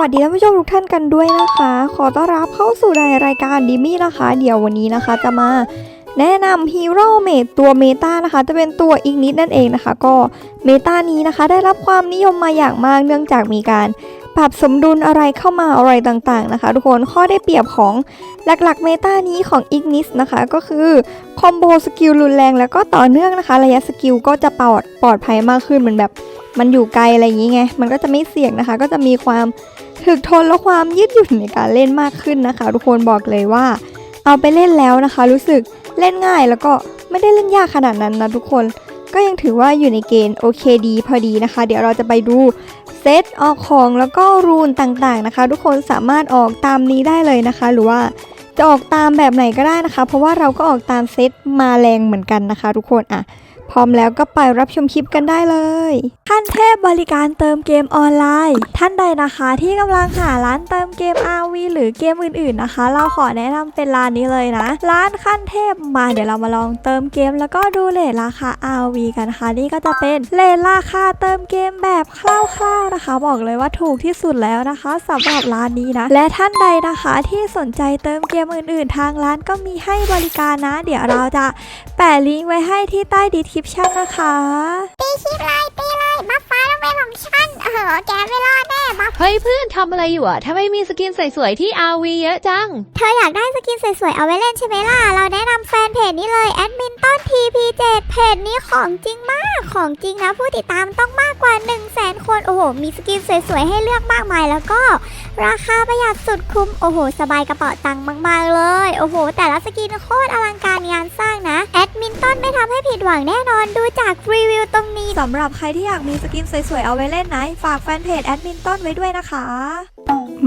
วัสดีท่านผู้ชมทุกท่านกันด้วยนะคะ ขอต้อนรับเข้าสู่ในรายการดิมี่นะคะ เดี๋ยววันนี้นะคะจะมาแนะนำฮีโร่เมทตัวเมตานะคะ จะเป็นตัวอีกนิดนั่นเองนะคะ ก็เมตานี้นะคะ ได้รับความนิยมมาอย่างมากเนื่องจากมีการ ปรับสมดุลอะไรเข้ามาอะไรต่างๆนะคะ ทุกคนข้อได้เปรียบของหลักๆเมตานี้ของอีกนิสนะคะ ก็คือคอมโบสกิลรุนแรงแล้วก็ต่อเนื่องนะคะ ระยะสกิลก็จะปลอดปลอดภัยมากขึ้นเหมือนแบบ มันอยู่ไกลอะไรอย่างนี้ไง มันก็จะไม่เสี่ยงนะคะ ก็จะมีความถึกทนและความยืดหยุ่นในการเล่นมากขึ้นนะคะ ทุกคนบอกเลยว่า เอาไปเล่นแล้วนะคะ รู้สึกเล่นง่ายแล้วก็ไม่ได้เล่นยากขนาดนั้นนะทุกคน ก็ยังถือว่าอยู่ในเกณฑ์โอเคดีพอดีนะคะ เดี๋ยวเราจะไปดูเซตออกของแล้วก็รูนต่างๆนะคะ ทุกคนสามารถออกตามนี้ได้เลยนะคะ หรือว่าจะออกตามแบบไหนก็ได้นะคะ เพราะว่าเราก็ออกตามเซตมาแรงเหมือนกันนะคะ ทุกคนอะ ร้อมแล้วก็ไปรับชมคลิปกันได้เลย ขั้นเทพบริการเติมเกมออนไลน์ ท่านใดนะคะที่กำลังหาร้านเติมเกม RV หรือเกมอื่นๆนะคะ เราขอแนะนำเป็นร้านนี้เลยนะ ร้านขั้นเทพมาเดี๋ยวเรามาลองเติมเกม แล้วก็ดูเลทราคา RV กันนะคะนี่ก็จะเป็นเลทราคาเติมเกมแบบคร่าวๆนะคะ บอกเลยว่าถูกที่สุดแล้วนะคะสำหรับร้านนี้นะ และท่านใดนะคะที่สนใจเติมเกมอื่น ๆ ทางร้านก็มีให้บริการนะ เดี๋ยวเราจะแปะลิงก์ไว้ให้ที่ใต้ดีคริปชั่นนะคะตีคลิปเลยตีเลยบัฟฟ้าต้องเป็นของฉันเออแกไม่รอดแน่บัฟเฮ้ยเพื่อนทำอะไรอยู่อะทำไมมีสกินสวยๆที่ RV เยอะจัง เธออยากได้สกินสวยๆเอาไว้เล่นใช่ไหมล่ะ เราแนะนำแฟนเพจนี้เลยแอดมินต้น TP7 เพจนี้ ของจริงมาก ของจริงนะผู้ติดตามต้องมากกว่า 1 0 0 0 0แสนคน โอ้โห มีสกินสวยๆ ให้เลือกมากมายแล้วก็ ราคาประหยัดสุดคุ้ม โอ้โห สบายกระเป๋าตังค์มาก ๆ เลย โอ้โห แต่ละสกินโคตรอลังการงานสร้างนะ แอดมินต้นไม่ทำให้ผิดหวังแน่นอนดูจากรีวิวตรงนี้สำหรับใครที่อยากมีสกินสวยๆ เอาไว้เล่นนะ ฝากแฟนเพจแอดมินต้นไว้ด้วยนะคะ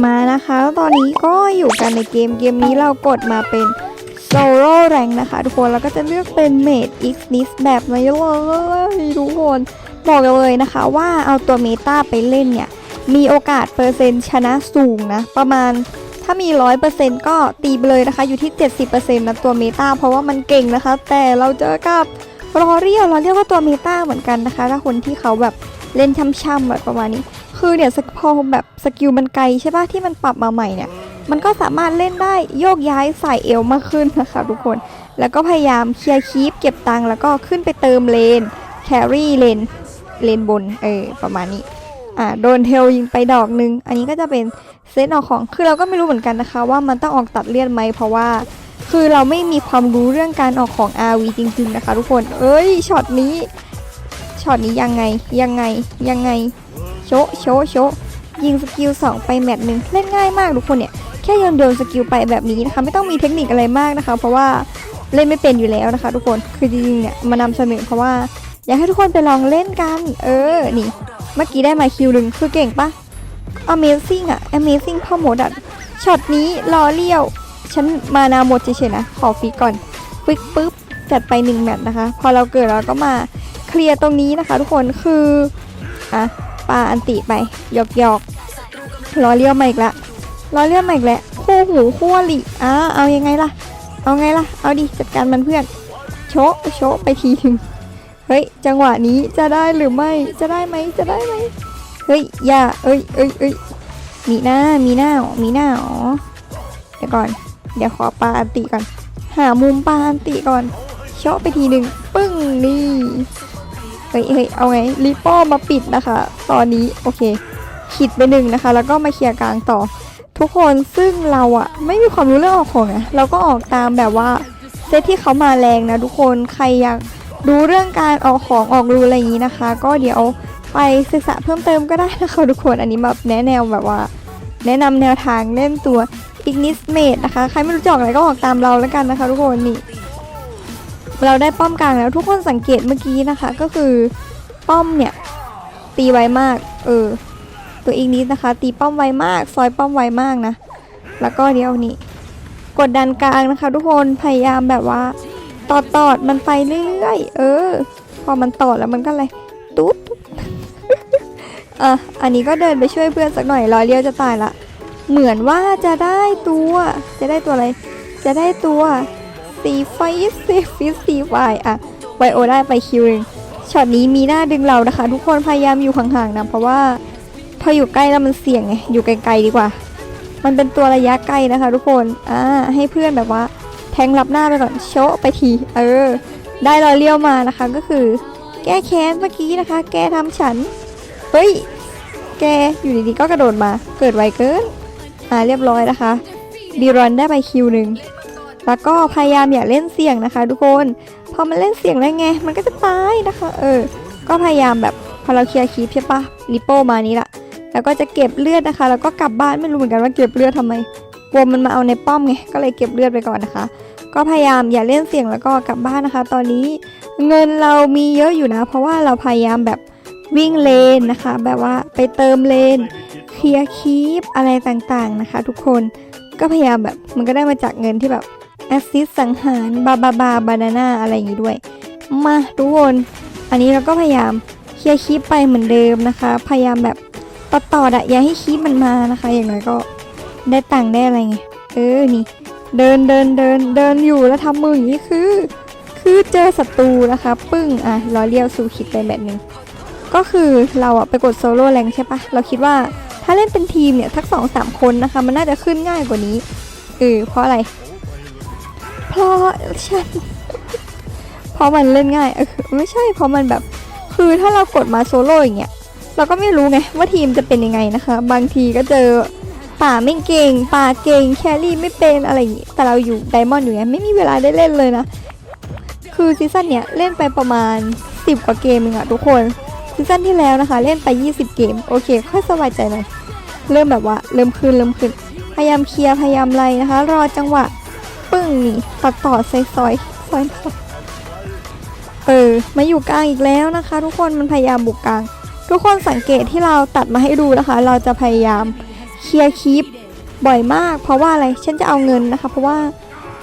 มานะคะ ตอนนี้ก็อยู่กันในเกมเกมนี้เรากดมาเป็น โซโล่แรงนะคะ ทุกคนแล้วก็จะเลือกเป็นเมด X n i s แบบนี้เลยทุกคนบอกเลยนะคะว่าเอาตัวเมตาไปเล่นเนี่ย มีโอกาสเปอร์เซ็นต์ชนะสูงนะ ประมาณถ้ามี 100%ก็ตีไปเลยนะคะ อยู่ที่ 70%นะตัวเมตาเพราะว่ามันเก่งนะคะ แต่เราเจอกับรอเรียลเราเรียกว่าตัวเมตาเหมือนกันนะคะ ถ้าคนที่เขาแบบเล่นช่ำๆแบบประมาณนี้ คือเนี่ยสกพอแบบสกิลมันไกลใช่ปะที่มันปรับมาใหม่เนี่ย มันก็สามารถเล่นได้โยกย้ายใส่เอวมากขึ้นนะคะทุกคน แล้วก็พยายามเคลียร์คีปเก็บตังค์แล้วก็ขึ้นไปเติมเลนแครี่เลนเลนบนเออประมาณนี้อ่าโดนเทลยิงไปดอกนึง อันนี้ก็จะเป็นเซตออกของคือเราก็ไม่รู้เหมือนกันนะคะ ว่ามันต้องออกตัดเลี่ยนไหมเพราะว่า คือเราไม่มีความรู้เรื่องการออกของ RV จริง ๆนะคะ ทุกคน เอ้ยช็อตนี้ช็อตนี้ยังไงยังไงยังไงโชะโชะโชะยิงสกิล2ไปแมตช์หนึ่งเล่นง่ายมากทุกคนเนี่ย ค่โยนโยนสกิลไปแบบนี้นะคะ ไม่ต้องมีเทคนิคอะไรมากนะคะ เพราะว่าเล่นไม่เป็นอยู่แล้วนะคะ ทุกคนคือจริงๆเนี่ยมานำเสนอเพราะว่า อยากให้ทุกคนไปลองเล่นกัน เออนี่เมื่อกี้ได้มาคิวหนึ่งคือเก่งปะ Amazing อะ Amazing พ่อหมดอะช็อตนี้รอเลี้ยว ฉันมานาหมดเฉยๆนะ ขอฟิกก่อนฟิกปุ๊บจัดไป1แมตช์นะคะ พอเราเกิดเราก็มาเคลียร์ตรงนี้นะคะ ทุกคนคืออะปาอันติไปหยอกหยอกๆรอเลี้ยวมาอีกละ รอเลี้ยวมาอีกแล้วคู่หูคู่อลิอะเอายังไงล่ะ เอาไงล่ะ เอาดิจัดการมันเพื่อน โชะโชะไปทีหนึ่งเฮ้ย จังหวะนี้จะได้หรือไม่ จะได้ไหม จะได้ไหม เฮ้ย อย่า เอ้ยเอ้ยเอ้ยมีหน้า มีหน้า มีหน้า อ๋อ เดี๋ยวก่อน เดี๋ยวขอปาอันติก่อน หามุมปาอันติก่อน เชาะไปทีหนึ่งปึ้ง นี่ เฮ้ยเฮ้ยเอาไงรีโป้มาปิดนะคะ ตอนนี้ โอเค ขิดไปหนึ่งนะคะ แล้วก็มาเคลียร์กลางต่อ ทุกคนซึ่งเราอะไม่มีความรู้เรื่องออกของนะเราก็ออกตามแบบว่าเซตที่เขามาแรงนะทุกคนใครอยากดูเรื่องการออกของออกรูอะไรอย่างนี้นะคะ ก็เดี๋ยวไปศึกษาเพิ่มเติมก็ได้นะคะทุกคนอันนี้แบบแนะแนวแบบว่า แนะนำแนวทางเล่นตัว Ignis Mate นะคะใครไม่รู้จักอะไรก็ออกตามเราแล้วกันนะคะ ทุกคนนี่เราได้ป้อมกลางแล้วทุกคนสังเกตเมื่อกี้นะคะ ก็คือป้อมเนี่ยตีไวมาก เออ ตัว Ignis นะคะ ตีป้อมไวมาก ซอยป้อมไวมากนะ แล้วก็เดี๋ยวนี้ กดดันกลางนะคะ ทุกคน พยายามแบบว่า ตอดตอดมันไปเรื่อยเออ พอมันตอดแล้วมันก็อะไรตุ๊ดอะอันนี้ก็เดินไปช่วยเพื่อนสักหน่อยรอยเลี้ยวจะตายละ เหมือนว่าจะได้ตัว จะได้ตัวอะไร จะได้ตัวสีไฟสีฟิสสีไฟอะไวโอได้ไปคิวหนึงช็อตนี้มีหน้าดึงเรานะคะ ทุกคนพยายามอยู่ห่างๆนะเพราะว่า พออยู่ใกล้แล้วมันเสี่ยงไง อยู่ไกลๆดีกว่า มันเป็นตัวระยะไกลนะคะ ทุกคน อ่า ให้เพื่อนแบบว่า แทงรับหน้าไปก่อน โชะไปที เออ ได้รอยเลี้ยวมานะคะ ก็คือ แก้แค้นเมื่อกี้นะคะ แกทำฉัน เฮ้ย แกอยู่ดีๆก็กระโดดมา เกิดไวเกิน อ่า เรียบร้อยนะคะ บีรอนได้ไปคิวหนึ่ง แล้วก็พยายามอย่าเล่นเสี่ยงนะคะ ทุกคน พอมันเล่นเสี่ยงแล้วไง มันก็จะตายนะคะ เออ ก็พยายามแบบพอเราเคลียร์คีปใช่ปะลิโป้มานี้ละ แล้วก็จะเก็บเลือดนะคะ แล้วก็กลับบ้านไม่รู้เหมือนกันว่าเก็บเลือดทำไมกลัวมันมาเอาในป้อมไงก็เลยเก็บเลือดไปก่อนนะคะ ก็พยายามอย่าเล่นเสี่ยงแล้วก็กลับบ้านนะคะ ตอนนี้เงินเรามีเยอะอยู่นะ เพราะว่าเราพยายามแบบวิ่งเลนนะคะ แบบว่าไปเติมเลนเคลียร์คีปอะไรต่างๆนะคะ ทุกคนก็พยายามแบบมันก็ได้มาจากเงินที่แบบแอสซิสสังหารบาบาบาบานาน่าอะไรอย่างงี้ด้วย มาทุกคน อันนี้เราก็พยายามเคลียร์คลิปไปเหมือนเดิมนะคะ พยายามแบบ ตัดต่อๆอะอย่าให้คลิปมันมานะคะ อย่างน้อยก็ได้ตังค์ได้อะไรไง เออ นี่ เดินเดินเดินเดินอยู่แล้วทำมืออย่างนี้คือ คือเจอศัตรูนะคะ ปึ้ง อะล้อเลี้ยวสู่คิดไปแบบนึง ก็คือเราอะไปกดโซโล่แรงใช่ปะ เราคิดว่าถ้าเล่นเป็นทีมเนี่ยทักสองสามคนนะคะ มันน่าจะขึ้นง่ายกว่านี้ เออ เพราะอะไร เพราะฉัน เพราะมันเล่นง่ายเออไม่ใช่ เพราะมันแบบ คือถ้าเรากดมาโซโล่อย่างเงี้ย เราก็ไม่รู้ไงว่าทีมจะเป็นยังไงนะคะ บางทีก็เจอป่าไม่เก่ง ป่าเก่งแครี่ไม่เป็นอะไรอย่างงี้แต่เราอยู่ไดมอนด์อยู่เนี้ยไม่มีเวลาได้เล่นเลยนะ คือซีซั่นเนี้ยเล่นไปประมาณ 10 กว่าเกมเองอะทุกคนซีซั่นที่แล้วนะคะ เล่นไป 20 เกม โอเค ค่อยสบายใจหน่อยเริ่มแบบว่า เริ่มขึ้นเริ่มขึ้น พยายามเคลียร์พยายามไล่นะคะ รอจังหวะ ปึ้งนี่ตัดต่อใส่ซอยซอยซอยเออมาอยู่กลางอีกแล้วนะคะ ทุกคนมันพยายามบุกกลาง ทุกคนสังเกตที่เราตัดมาให้ดูนะคะ เราจะพยายามเคลียร์คลิปบ่อยมาก เพราะว่าอะไรฉันจะเอาเงินนะคะ เพราะว่า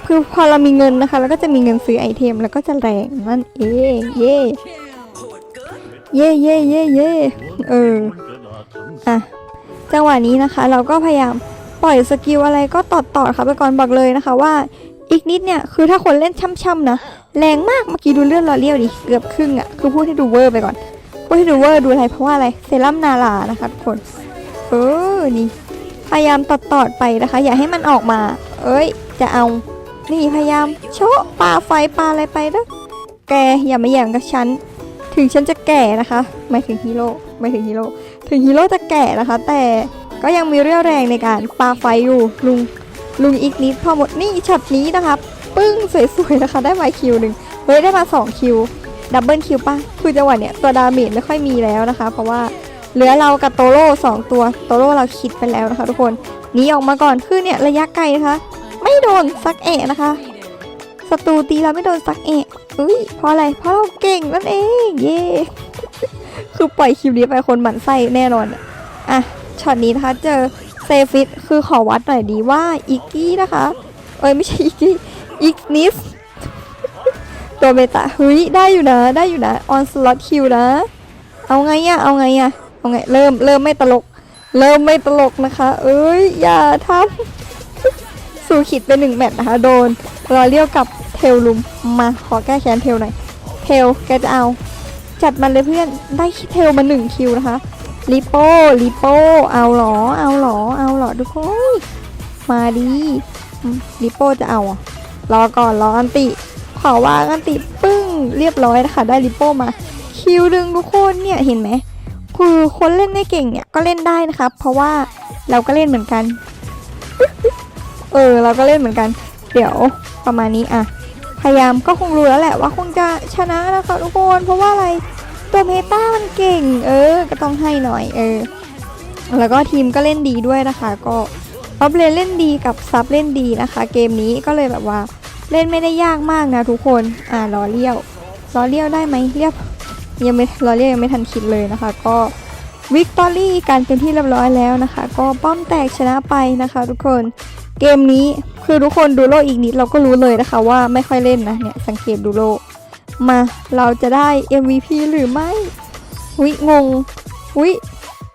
คือพอเรามีเงินนะคะแล้วก็จะมีเงินซื้อไอเทมแล้วก็จะแรงนั่นเองเย่เย่เย่เย่เย่เอออะจังหวะนี้นะคะ เราก็พยายามปล่อยสกิลอะไรก็ตอดตอดๆค่ะไปก่อนบอกเลยนะคะว่าอีกนิดเนี่ยคือถ้าคนเล่นช่ำๆนะแรงมากเมื่อกี้ดูเลื่อดลอเลียวดิเกือบครึ่งอะ่ะคือพูดให้ดูเวอร์ไปก่อน พูดให้ดูวอร์ดูอะไรเพราะว่าอะไรเซรั่มนาลานะคะทุกคนเออนี่พยายามตอดตอดๆไปนะคะ อย่าให้มันออกมา เอ้ย จะเอา นี่พยายามโชะปาไฟปาอะไรไปนะแกอย่ามาแย่งกับฉัน ถึงฉันจะแก่นะคะหมายถึงฮีโร่ไม่ถึงฮีโร่ถึงฮีโร่จะแก่นะคะ แต่ก็ยังมีเรี่ยวแรงในการปาไฟอยู่ลุงลุงอีกนิดพอหมดนี่ช็อตนี้นะคะ ปึ้งสวยๆนะคะ ได้มาคิวหนึ่งเฮ้ยได้มา 2 คิว ดับเบิลคิวป่ะคือจังหวะเนี้ยตัวดาเมจไม่ค่อยมีแล้วนะคะ เพราะว่าเหลือเรากับโตโร่สองตัวโตโร่เราคิดไปแล้วนะคะ ทุกคนหนีออกมาก่อนคือเนี่ยระยะไกลนะคะ ไม่โดนซักเอะนะคะศัตรูตีเราไม่โดนซักเอะอุ้ยเพราะอะไรเพราะเราเก่งนั่นเองเย่คือปล่อยคลิปนี้ไปคนหมั่นไส้แน่นอนอะอะช็อตนี้นะคะเจอเซฟิตคือขอวัดหน่อยดีว่าอีกกี้นะคะ เอ้ยไม่ใช่อีกกี้อีกนิส ตัวเบต้าเฮ้ยได้อยู่นะได้อยู่นะออนสล็อตคิวนะ เอาไงอะเอาไงอะเอาไงเริ่มเริ่มไม่ตลก เริ่มไม่ตลกนะคะ เอ้ยอย่าทำสู่ขิดไปหนึ่งแมตช์นะคะ โดนรอเลี้ยวกับเทลลุมมาขอแก้แค้นเทลหน่อยเทลแกจะเอา จัดมันเลยเพื่อนได้เทลมาหนึ่งคิวนะคะลิโป้ลิโป้เอาหรอเอาหรอเอาหรอทุกคนมาดีลิโป้จะเอารอก่อนรออันติ ขอวางอันติปึ้งเรียบร้อยนะคะได้ลิปโป้มาคิวหนึ่งทุกคนเนี่ยเห็นไหมคือคนเล่นไม่เก่งเนี่ยก็เล่นได้นะคะเพราะว่าเราก็เล่นเหมือนกัน เออเราก็เล่นเหมือนกัน เดี๋ยวประมาณนี้อะพยายามก็คงรู้แล้วแหละว่าคงจะชนะนะคะทุกคนเพราะว่าอะไรตัวเมตามันเก่ง เออ ก็ต้องให้หน่อยเออ แล้วก็ทีมก็เล่นดีด้วยนะคะ ก็ออฟเลนเล่นดีกับซับเล่นดีนะคะ เกมนี้ก็เลยแบบว่า เล่นไม่ได้ยากมากนะทุกคน อ่ารอเลี้ยวรอเลี้ยวได้ไหมเรียบยังไม่รอเลี้ยวยังไม่ทันคิดเลยนะคะ ก็วิกตอรี่การเป็นที่เรียบร้อยแล้วนะคะ ก็ป้อมแตกชนะไปนะคะ ทุกคน เกมนี้คือทุกคนดูโลอีกนิดเราก็รู้เลยนะคะ ว่าไม่ค่อยเล่นนะเนี่ยสังเกตดูโลมาเราจะได้ MVP หรือไม่หุยงงหุย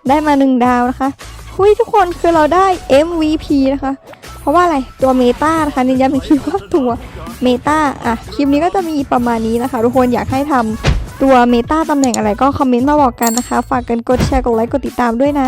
ได้มาหนึ่งดาวนะคะหุยทุกคนคือเราได้ MVP นะคะ เพราะว่าอะไรตัวเมตานะคะนี่ย้ำอีกทีว่าตัวเมตาอะคลิปนี้ก็จะมีประมาณนี้นะคะ ทุกคนอยากให้ทำตัวเมตาตำแหน่งอะไรก็คอมเมนต์มาบอกกันนะคะ ฝากกันกดแชร์กดไลค์กดติดตามด้วยนะ